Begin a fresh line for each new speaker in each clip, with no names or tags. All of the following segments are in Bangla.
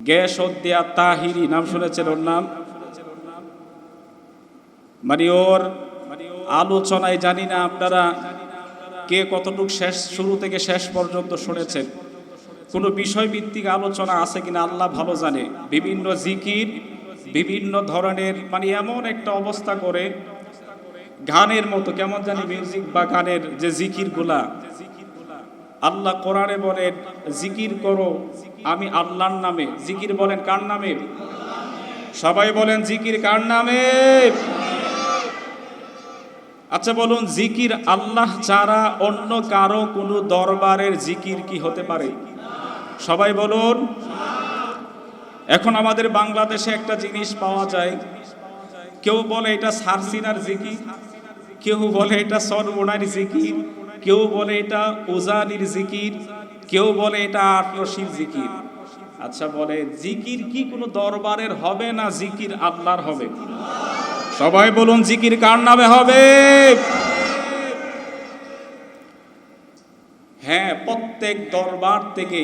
গ্যাস দেয়া তাহিরি, নাম শুনেছেন ওর নাম? মানে ওর আলোচনায় জানি না আপনারা কে কতটুকু শেষ, শুরু থেকে শেষ পর্যন্ত শুনেছেন। কোনো বিষয়ভিত্তিক আলোচনা আছে কিনা আল্লাহ ভালো জানে। বিভিন্ন জিকির, বিভিন্ন ধরনের মানে এমন একটা অবস্থা করে, গানের মতো, কেমন জানি মিউজিক বা গানের যে জিকিরগুলা। আল্লাহ কোরআনে বলেন, জিকির করো। আমি আল্লাহর নামে। জিকির বলেন কার নামে? সবাই বলেন, জিকির কার নামে? আচ্ছা বলুন, জিকির আল্লাহ ছাড়া অন্য কারও কোনো দরবারের জিকির কি হতে পারে? সবাই বলুন। এখন আমাদের বাংলাদেশে একটা জিনিস পাওয়া যায়। কেউ বলে এটা সারসিনার জিকির, কেউ বলে এটা সরমোনার জিকির। কেউ বলে এটা ওজানির জিকির, কেউ বলে এটা আটরশির জিকির। আচ্ছা বলে, জিকির কি কোনো দরবারের হবে না জিকির আল্লাহর হবে? সবাই বলুন, জিকির কার নামে হবে? হ্যাঁ প্রত্যেক দরবার থেকে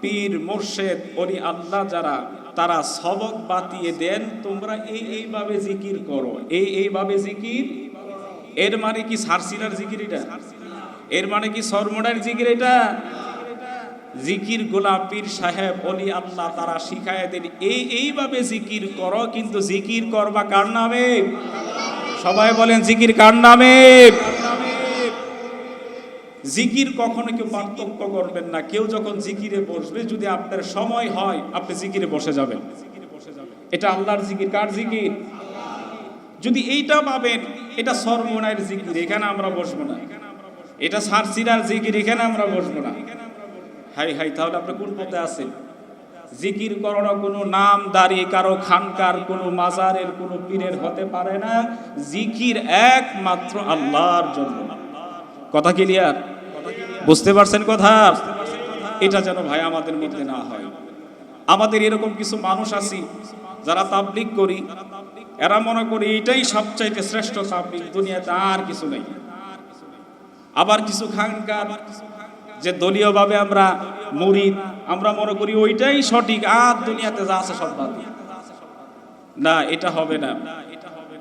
পীর, মোর্শেদ অলি আল্লাহ যারা, তারা সবক বাতিয়ে দেন, তোমরা এই এইভাবে জিকির করো, এই এইভাবে জিকির এর মানে কি সারসিনার জিকির এটা? এর মানে কি সরমোডার জিকির এটা? জিকির গোলাপীর সাহেব, অলি আল্লাহ, তারা শিখায় দেন, এই, এইভাবে জিকির করো, কিন্তু জিকির করবা কার নামে? সবাই বলেন, জিকির কার নামে? জিকির কখনো কেউ পার্থক্য করবেন না। কেউ যখন জিকিরে বসবে, যদি আপনার সময় হয়, আপনি জিকিরে বসে যাবেন। এটা আল্লাহর জিকির। কার জিকির? যদি এইটা পাবেন, এটা সরমোনায়ের জিকির, এখানে আমরা বসবো না। এটা সারসিরার জিকির, এখানে আমরা বসবো না। হাই হাই, তাহলে আপনি কোন পথে আছেন? জিকির করানো কোনো নাম দাঁড়িয়ে কারও খানকার, কোনো মাজারের, কোনো পীরের হতে পারে না। জিকির একমাত্র আল্লাহর জন্য। কথা ক্লিয়ার বুঝতে পারছেন কথা? এটা যেন ভাই আমাদের মধ্যে না হয়। আমাদের এরকম কিছু মানুষ আছি, যারা তাবলিক করি এরা মনে করি এটাই সবচাইতে শ্রেষ্ঠ তাবলিক দুনিয়াতে আর কিছু নেই। আবার কিছু খানকার যে দলীয়ভাবে আমরা মুরিদ, আমরা মনে করি ওইটাই সঠিক, আর দুনিয়াতে যা আছে সব না, এটা হবে না।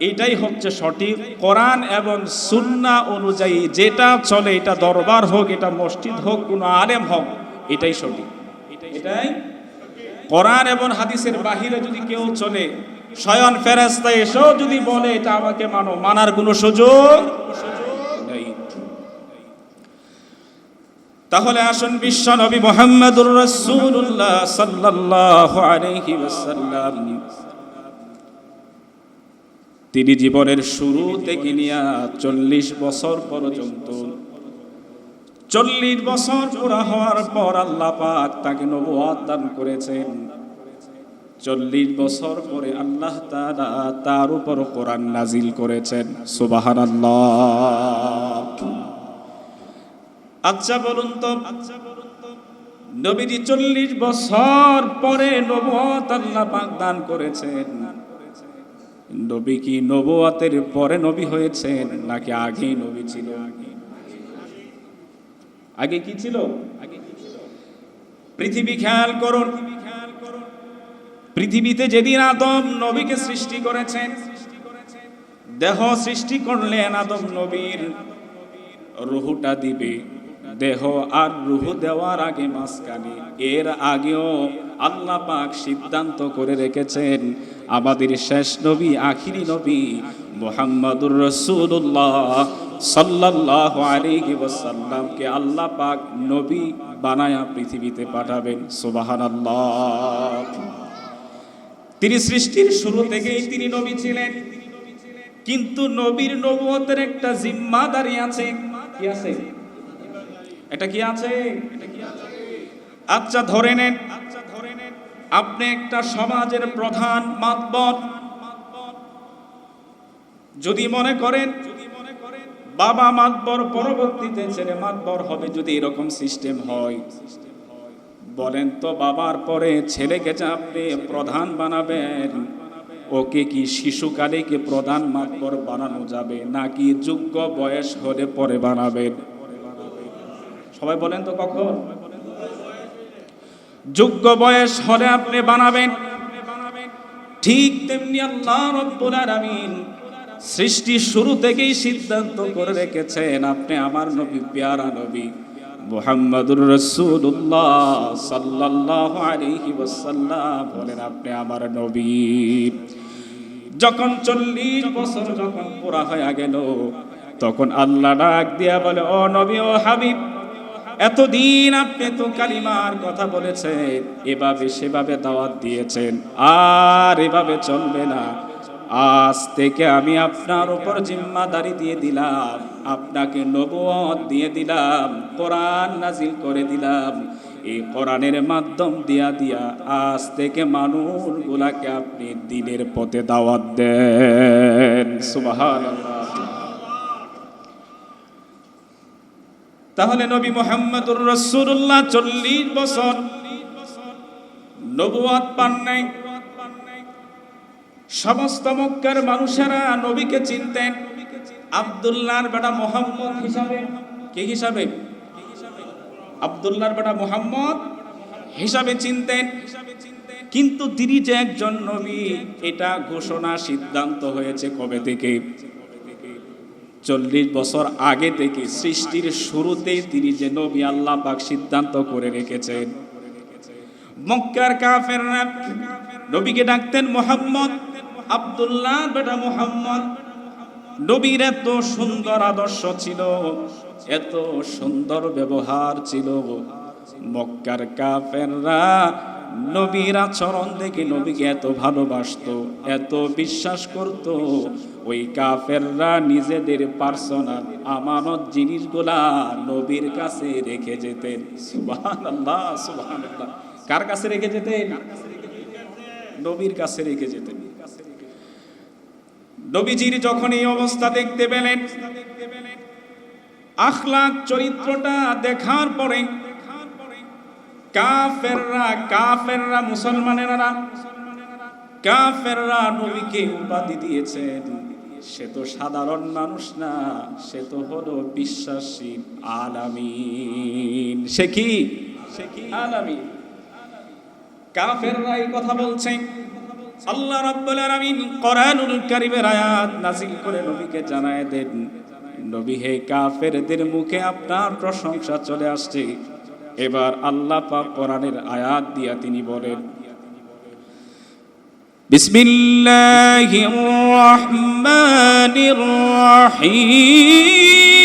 এটাই হচ্ছে সঠিক। কোরআন এবং সুন্না অনুযায়ী যেটা চলে, এটা দরবার হোক, এটা মসজিদ হোক, কোনো আলেম হোক, এটাই সঠিক। এটাই কোরআন এবং হাদিসের বাহিরে যদি কেউ চলে স্বয়ন ফেরাস্তা এসেও যদি বলে, এটা আমাকে মানো, মানার কোনো সুযোগ নেই। তাহলে আসুন বিশ্ব নবী মোহাম্মদুর রসুল্লাহ সাল্লাল্লাহু আলাইহি তিনি জীবনের শুরু থেকে নিয়ে চল্লিশ বছর পর্যন্ত, চল্লিশ বছর পুরা হওয়ার পর আল্লাহ পাক তাকে নবুয়াত দান করেছেন। চল্লিশ বছর পরে আল্লাহ তার উপর কোরআন নাজিল করেছেন। সুবহানাল্লাহ। আচ্ছা বলুন তো, নবীজি চল্লিশ বছর পরে নবুয়াত আল্লাহ পাক দান করেছেন। নবী কি নবুয়াতের পরে নবী হয়েছেন নাকি আগেই নবী ছিল? আগে কি ছিল? পৃথিবী খেয়াল করুন। পৃথিবীতে যেদিন আদম নবীকে সৃষ্টি করেছেন, দেহ সৃষ্টি করলেন আদম নবীর, রুহুটা দিবে। দেহ আর রুহু দেওয়ার আগে মাঝখানে। এর আগেও আল্লাহ পাক সিদ্ধান্ত করে রেখেছেন, আমাদের শেষ নবী, আখিরি নবী মোহাম্মদুর রসুল্লাহ সাল্লাহ আলাইহি ওয়াসাল্লামকে আল্লাহ পাক নবী বানায়া পৃথিবীতে পাঠাবেন। সুবহানাল্লাহ। তিনি সৃষ্টির শুরু থেকেই তিনি নবী ছিলেন। কিন্তু নবীর নবুয়তের একটা জিম্মাদারি আছে। কি আছে? এটা কি আছে? আচ্ছা ধরে নেন। আপনি একটা সমাজের প্রধান মাতবর। যদি মনে করেন, বাবা মাতবর পরবর্তীতে ছেলে মাতবর হবে যদি এরকম সিস্টেম হয়। বলেন তো বাবার পরে ছেলেকে যে আপনি প্রধান বানাবেন, ওকে কি শিশুকালে কি প্রধান মাতবর বানানো যাবে নাকি যোগ্য বয়স হলে পরে বানাবেন? সবাই বলেন তো কখন? যোগ্য বয়স হলে আপনি বানাবেন। ঠিক তেমনি আল্লাহ রব্বুল আলামিন সৃষ্টির শুরু থেকেই সিদ্ধান্ত করে রেখেছেন, আপনি আমার নবী, পেয়ারা নবী। মুহাম্মাদুর রাসূলুল্লাহ সাল্লাল্লাহু আলাইহি ওয়াসাল্লাম বলেন, আপনি আমার নবী। যখন চল্লিশ বছর যখন পুরা হয়ে গেল, তখন আল্লাহ ডাক দিয়া বলে, ও নবী, ও হাবিব, এতদিন আপনি তো কালিমার কথা বলেছেন, এভাবে সেভাবে দাওয়াত দিয়েছেন, আর এভাবে চলবে না। আজ থেকে আমি আপনার উপর জিম্মাদারি দিয়ে দিলাম। আপনাকে নবুয়ত দিয়ে দিলাম, কোরআন নাজিল করে দিলাম। এই কোরআনের মাধ্যম দিয়া দিয়া আজ থেকে মানুষগুলাকে আপনি দিনের পথে দাওয়াত দেন। সুবহানাল্লাহ। তাহলে নবী মোহাম্মদুর রসুল্লাহ চল্লিশ বছর নবুয়াত পান নাই। সমস্ত মক্কার মানুষেরা নবীকে চিনতেন। আব্দুল্লাহর বেটা মোহাম্মদ হিসাবে, কে হিসাবে? আব্দুল্লাহর বেটা মোহাম্মদ হিসাবে চিনতেন। কিন্তু তিনি যে একজন নবী, এটা ঘোষণা সিদ্ধান্ত হয়েছে কবে থেকে? চল্লিশ বছর আগে থেকে, সৃষ্টির শুরুতেই তিনি যে নবী আল্লাহ পাক সিদ্ধান্ত করে রেখেছেন। মক্কার কাফেররা নবীকে ডাকতেন মোহাম্মদ আব্দুল্লাহ বেটা মোহাম্মদ। নবীর এত সুন্দর আদর্শ ছিল, এত সুন্দর ব্যবহার ছিল। মক্কার কাফেররা নবীর আচরণ দেখে নবীকে এত ভালোবাসতো, এত বিশ্বাস করত। ওই কাফেররা নিজেদের পার্সোনাল আমানত জিনিসগুলা নবীর কাছে রেখে যেতেন। সুবহানাল্লাহ সুবহানাল্লাহ। কার কাছে রেখে যেতেন? নবীর কাছে রেখে যেতেন। নবীজির যখন এই অবস্থা দেখতে পেলেন আখলাক চরিত্রটা দেখার পরে কাফেররা কাফেররা মুসলমানেরা, কাফেররা নবীকে উপাধি দিয়েছেন। সে তো সাধারণ মানুষ না, সে তো হলো বিশ্বাসী আলামিন। সে কি? সে কি? আলামিন। কাফেররা এই কথা বলছেন আল্লাহ রাব্বুল আলামিন কোরআনুল কারীমের আয়াত নাযিল করে নবীকে জানায় দেন, নবী হে কাফেরদের মুখে আপনার প্রশংসা চলে আসছে। এবার আল্লাহ পাক কোরআনের আয়াত দিয়া তিনি বলেন, বিসমিল্লাহির রহমানির রহিম।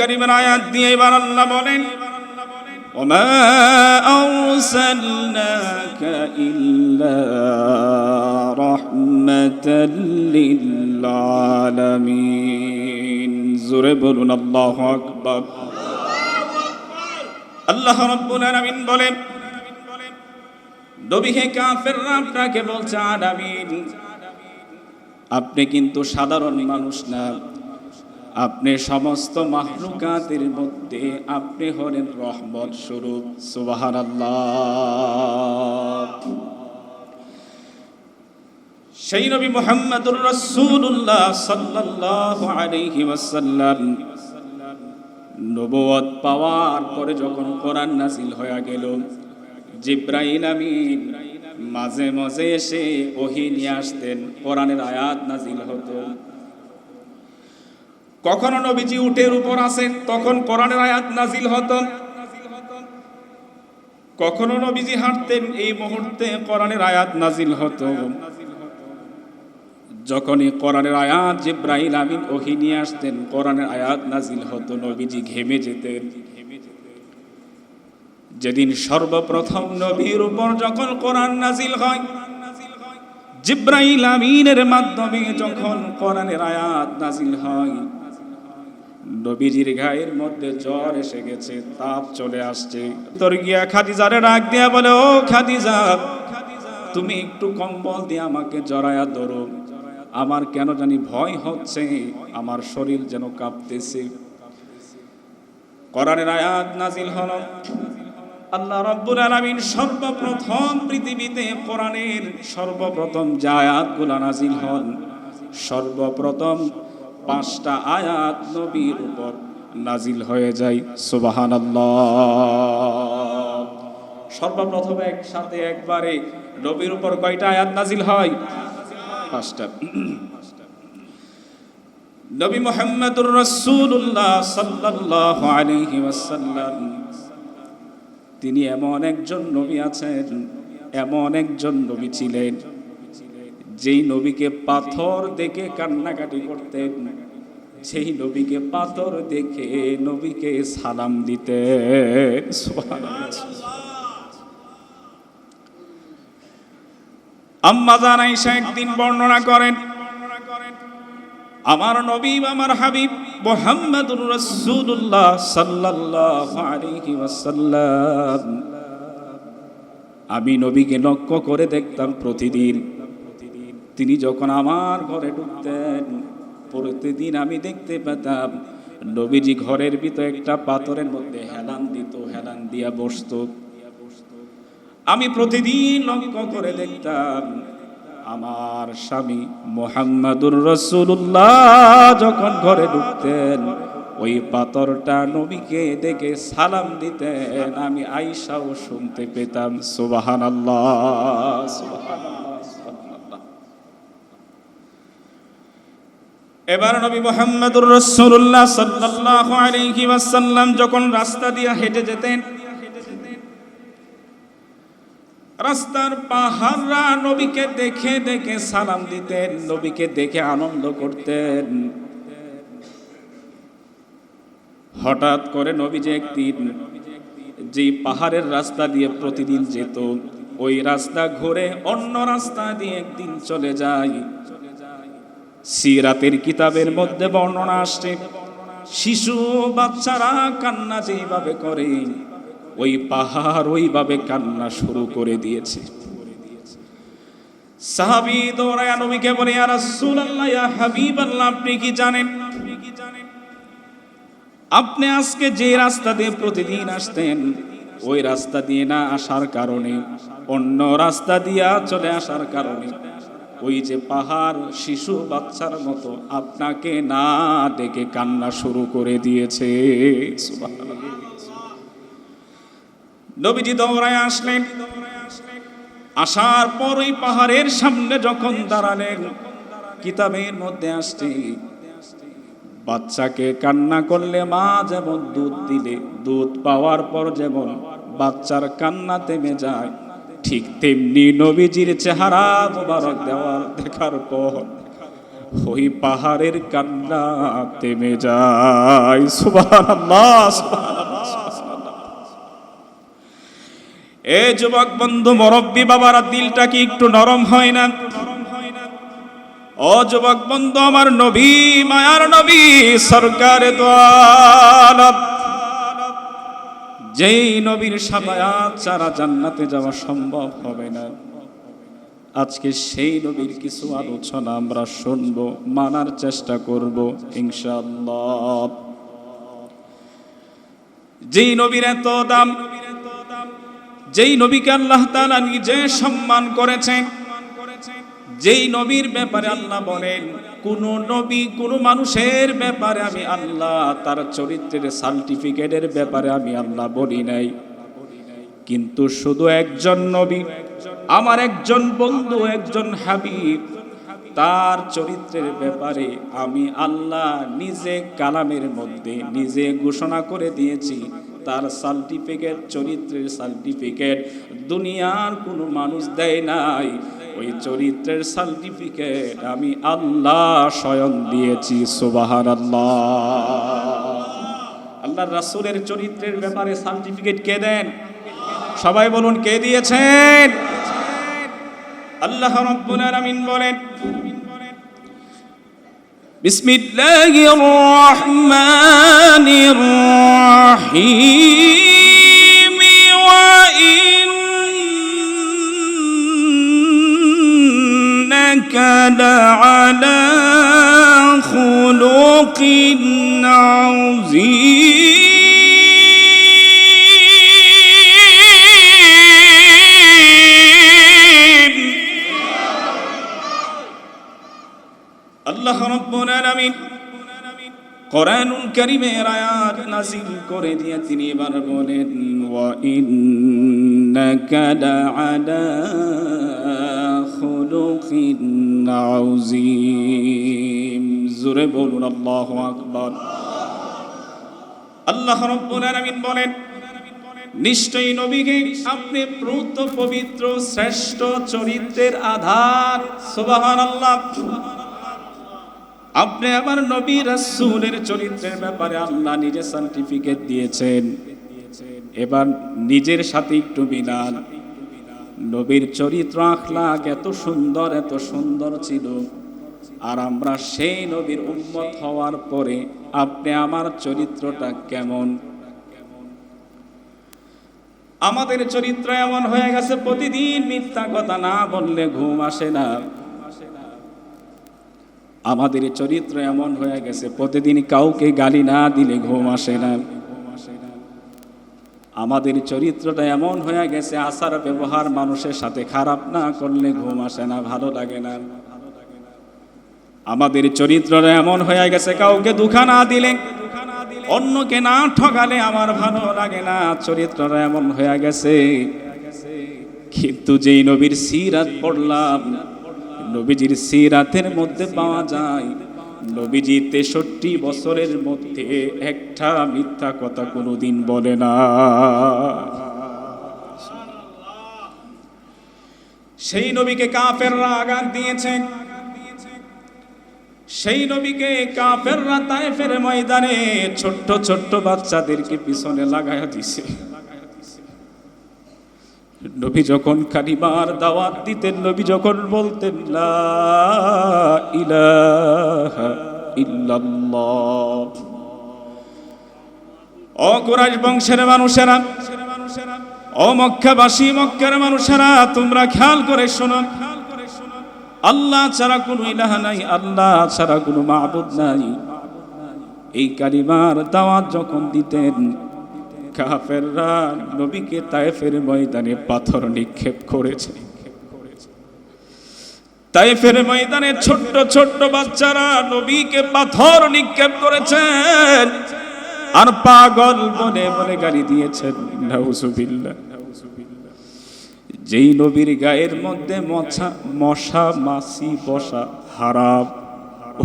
কারীমের আয়াত দিয়ে এবার আল্লাহ বলেন ওমা أرسلناك إلا رحمة للعالمين জোরে বলুন আল্লাহ আকবার আল্লাহ রাব্বুল আলামিন বলেন নবী হে কাফেররা আপনাকে বলছে আলামিন আপনি কিন্তু সাধারণ মানুষ না আপনি সমস্ত মাহলুকাতের মধ্যে আপনি হলেন রহমত স্বরূপ সুবাহান সেই নবী মোহাম্মদুর রসুল্লাহ সাল্লাল্লাহু আলাইহি ওয়াসাল্লাম পাওয়ার পরে যখন কোরআন নাজিল হয়ে গেল, জিব্রাইল আমিন মাঝে মাঝে এসে ওহি নিয়ে আসতেন, কোরআনের আয়াত নাজিল হতো। কখনো নবীজি উটের উপর আসেন, তখন কোরআনের আয়াত নাজিল হতো। কখনো নবীজি হাঁটতেন, এই মুহূর্তে কোরআনের আয়াত নাজিল হতো। যখনই কোরআনের আয়াত জিব্রাহিল আমিন ওহি নিয়ে আসতেন, কোরআনের আয়াত নাজিল হতো, নবীজি ঘেমে যেতেন। যেদিন সর্বপ্রথম নবীর উপর যখন কোরআন নাজিল হয়, জিব্রাইল আমিনের মাধ্যমে যখন কোরআনের আয়াত নাজিল হয় নবীজির গায়ের মধ্যে জ্বর এসে গেছে, তাপ চলে আসছে। তোর গিয়া খাদিজারে ডাক দিয়া বলে, ও খাদিজা, তুমি একটু কম্বল দিয়ে আমাকে জড়ায়া ধরো। আমার কেন জানি ভয় হচ্ছে, আমার শরীর যেন কাঁপতেছে। কোরআনের আয়াত নাজিল হলো। আল্লাহ রব্বুল আলামিন সর্বপ্রথম পৃথিবীতে কোরআনের সর্বপ্রথম যে আয়াতগুলো নাজিল হন, সর্বপ্রথম পাঁচটা আয়াত নবীর উপর নাজিল হয়ে যায়, সুবহানাল্লাহ। সর্বপ্রথম একসাথে একবারে নবীর উপর কয়টা আয়াত নাজিল হয়? পাঁচটা। নবী মোহাম্মদুর রাসূলুল্লাহ সাল্লাল্লাহু আলাইহি ওয়াসাল্লাম, তিনি এমন একজন নবী আছেন, এমন একজন নবী ছিলেন যেই নবীকে পাথর দেখে কান্নাকাটি করতেন, সেই নবীকে পাথর দেখে নবীকে সালাম দিতে। আম্মা জানাই একদিন বর্ণনা করেন, আমার নবী আমার হাবিব মোহাম্মদুর রাসূলুল্লাহ সাল্লাল্লাহু আলাইহি ওয়াসাল্লাম আমি নবীকে লক্ষ্য করে দেখতাম প্রতিদিন তিনি যখন আমার ঘরে ঢুকতেন, প্রতিদিন আমি দেখতে পেতাম নবীজি ঘরের ভিতর একটা পাথরের মধ্যে হেলান দিত, হেলান দিয়া বসতো। আমি প্রতিদিন লক্ষ্য করে দেখতাম আমার স্বামী মোহাম্মদুর রসুল্লাহ যখন ঘরে ঢুকতেন, ওই পাথরটা নবীকে দেখে সালাম দিতেন। আমি আইসাও শুনতে পেতাম সুবাহান আল্লাহ সুবাহান এবার নবী মোহাম্মদুর রসুল্লাহ সাল্লাল্লাহু আলাইহি ওয়াসাল্লাম যখন রাস্তা দিয়ে হেঁটে যেতেন, রাস্তার পাহাড়রা নবীকে দেখে দেখে সালাম দিতেন, নবীকে দেখে আনন্দ করতেন। হঠাৎ করে নবী যে একদিন যে পাহাড়ের রাস্তা দিয়ে প্রতিদিন যেত, ওই রাস্তা ঘুরে অন্য রাস্তা দিয়ে একদিন চলে যায়। সিরাতের কিতাবের মধ্যে বর্ণনা আসছে, শিশু বাচ্চারা কান্না যেভাবে করে, ওই পাহাড় ওইভাবে কান্না শুরু করে দিয়েছে। সাহাবি দৌড়ায়া নবীকে বলে আর রাসূলুল্লাহ, ইয়া হাবিবাল্লাহ, আপনি কি জানেন? আপনি আজকে যে রাস্তা দিয়ে প্রতিদিন আসতেন, ওই রাস্তা দিয়ে না আসার কারণে, অন্য রাস্তা দিয়া চলে আসার কারণে ওই যে পাহাড় শিশু বাচ্চার মতো আপনাকে না ডেকে কান্না শুরু করে দিয়েছে। নবীজি দৌড়ায় আসলেন। আসার পর ওই পাহাড়ের সামনে যখন দাঁড়ালেন, কিতাবের মধ্যে আসছে, বাচ্চাকে কান্না করলে মা যেমন দুধ দিলে, দুধ পাওয়ার পর যেমন বাচ্চার কান্না থেমে যায় ঠিক তেমনি নবীজির চেহারা মোবারক দেওয়ার দেখার পর ওই পাহাড়ের কান্না তেমে যায়। এ যুবক বন্ধু, মরব্বী বাবারা, দিলটা কি একটু নরম হয় না? ও যুবক বন্ধু, আমার নবী, মায়ার নবী, সরকার যেই নবীর সাবায়াত ছাড়া জান্নাতে যাওয়া সম্ভব হবে না, আজকে সেই নবীর কিছু আলোচনা আমরা শুনব, মানার চেষ্টা করব, ইনশাআল্লাহ। যেই নবীর এত দাম, যেই নবীকে আল্লাহ তাআলা নিজে সম্মান করেছেন যেই নবীর ব্যাপারে আল্লাহ বলেন, কোন নবী কোন মানুষের ব্যাপারে আমি আল্লাহ তার চরিত্রের সার্টিফিকেটের ব্যাপারে আমি আল্লাহ বলি নাই। কিন্তু শুধু একজন নবী, আমার একজন বন্ধু, একজন হাবিব, তার চরিত্রের ব্যাপারে আমি আল্লাহ নিজে কালামের মধ্যে নিজে ঘোষণা করে দিয়েছি, তার সার্টিফিকেট, চরিত্রের সার্টিফিকেট দুনিয়ার কোনো মানুষ দেয় নাই। ওই চরিত্রের সার্টিফিকেট আমি আল্লাহ স্বয়ং দিয়েছি সুবাহান আল্লাহ আল্লাহ রাসুলের চরিত্রের ব্যাপারে সার্টিফিকেট কে দেন? সবাই বলুন, কে দিয়েছেন? আল্লাহ রব্বুল আলামিন বলেন لعلى خلق عظيم আল্লাহ রব্বুল আলামিন কোরআনুল কারীমের আয়াত নাযিল করে দিয়ে তিনি এবার বলেন ওয়া ইন্নাকা লাআলা আযীম জোরে বলুন, আল্লাহু আকবার। আল্লাহ রব্বুল আলামিন বলেন, নিশ্চয়ই নবীকে আপনি প্রত পবিত্র, শ্রেষ্ঠ চরিত্রের আধার। সুবহানাল্লাহ। আপনি আমার নবী রাসূলের চরিত্রের ব্যাপারে আল্লাহ নিজে সার্টিফিকেট দিয়েছেন। এবার নিজের সাথে একটু মিলান। নবীর চরিত্র আখলাক এত সুন্দর এত সুন্দর ছিল। আর আমরা সেই নবীর উম্মত হওয়ার পরে আপনি আমার চরিত্রটা কেমন? আমাদের চরিত্র এমন হয়ে গেছে, প্রতিদিন মিথ্যা কথা না বললে ঘুম আসে না। আমাদের চরিত্র এমন হয়ে গেছে, প্রতিদিন কাউকে গালি না দিলে ঘুম আসে না। আমাদের চরিত্রটা এমন হয়ে গেছে, আচার ব্যবহার মানুষের সাথে খারাপ না করলে ঘুম আসে না, ভালো লাগে না। আমাদের চরিত্রটা এমন হয়ে গেছে, কাউকে দুঃখা না দিলে, অন্যকে না ঠকালে আমার ভালো লাগে না, চরিত্রটা এমন হয়ে গেছে। কিন্তু যেই নবীর সিরাত পড়লাম, নবীজির সিরাতের মধ্যে পাওয়া যায় নবীজি তেষট্টি বছরের মধ্যে একটা মিথ্যা কথা কোনোদিন বলে না। সেই নবীকে কাফেররা আঘাত দিয়েছে। সেই নবীকে কাফেররা তায়েফের ময়দানে ছোট্ট ছোট্ট বাচ্চাদেরকে পিছনে লাগায়া দিছে নবী যখন কালিমার দাওয়াত দিতেন, নবী যখন বলতেন, লা ইলাহা ইল্লাল্লাহ। ও কুরাইশ বংশের মানুষেরা ও মক্কাবাসী, মক্কার মানুষেরা, তোমরা খেয়াল করে শোনো। আল্লাহ ছাড়া কোনো ইলাহা নাই, আল্লাহ ছাড়া কোনো মাহবুদ নাই। এই কালিমার দাওয়াত যখন দিতেন কাফেররা নবীকে তায়েফের ময়দানে পাথর নিক্ষেপ করেছে। তায়েফের ময়দানে ছোট্ট ছোট্ট বাচ্চারা নবীকে পাথর নিক্ষেপ করেছেন। আর পাগল বলে বলে গালি দিয়েছেন। নাউজুবিল্লাহ। যেই নবীর গায়ের মধ্যে মশা মশা, মাছি, বসা, হারাম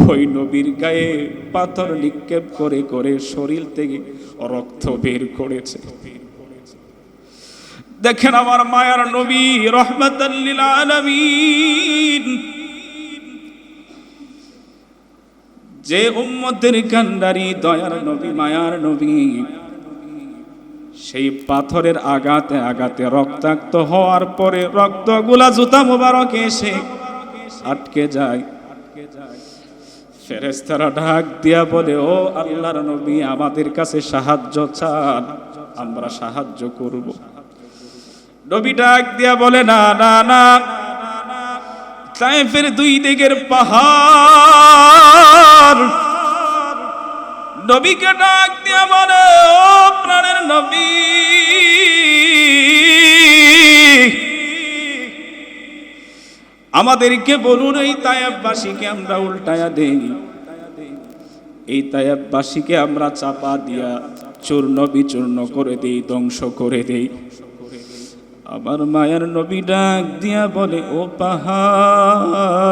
ওই নবীর গায়ে পাথর নিক্ষেপ করে করে শরীর থেকে রক্ত বের করেছে। দেখেন আমার মায়ার নবী আলামিন। যে উম্মতের কান্ডারি, দয়ার নবী, মায়ার নবী, সেই পাথরের আঘাতে আঘাতে রক্তাক্ত হওয়ার পরে রক্তগুলা জুতা মোবারকে এসে আটকে যায়। ফেরেস্তারা ঢাক দিয়া বলে, ও আল্লাহর নবী, আমাদের কাছে সাহায্য চান, আমরা সাহায্য করব। নবী ডাক দিয়া বলে, না না না। তাইফের দুই দিকের পাহাড়। নবীকে ডাক দিয়া বলে, ও প্রাণের নবী আমাদেরকে বলুন, এই তায়াববাসীকে আমরা উল্টায়া দেই। এই তায়াববাসীকে আমরা চাপা দিয়া চূর্ণ বিচূর্ণ করে দেই, ধ্বংস করে দেই। আমার মায়ের নবী ডাক দিয়া বলে, ও পাহাড়,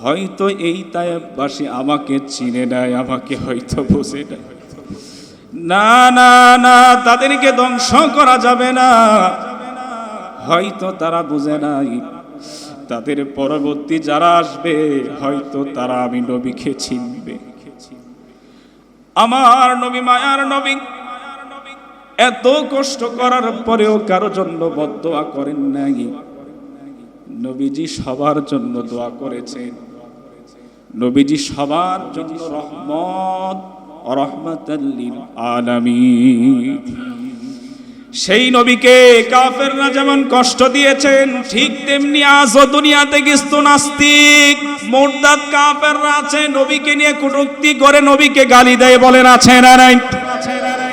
হয়তো এই তায়াববাসী আমাকে চিনে নেয় আমাকে হয়তো বুঝে নেয় না না না, তাদেরকে ধ্বংস করা যাবে না। হয়তো তারা বুঝে নাই। তাদের পরবর্তী যারা আসবে, হয়তো তারা আমি নবীকে চিনবে। আমার নবী, মায়ার নবী, এত কষ্ট করার পরেও কারও জন্য বদোয়া করেন নাই। নবীজি সবার জন্য দোয়া করেছেন। নবীজি সবার জন্য রহমত রহমতাল্লিল আলামিন। সেই নবীকে কাফেররা যেমন কষ্ট দিয়েছেন, ঠিক তেমনি আজও দুনিয়াতে কিছু নাস্তিক। মোর্দাদ কাফেররা আছে, নবীকে নিয়ে কটুক্তি করে নবীকে গালি দেয় বলেন, আছে না নাই?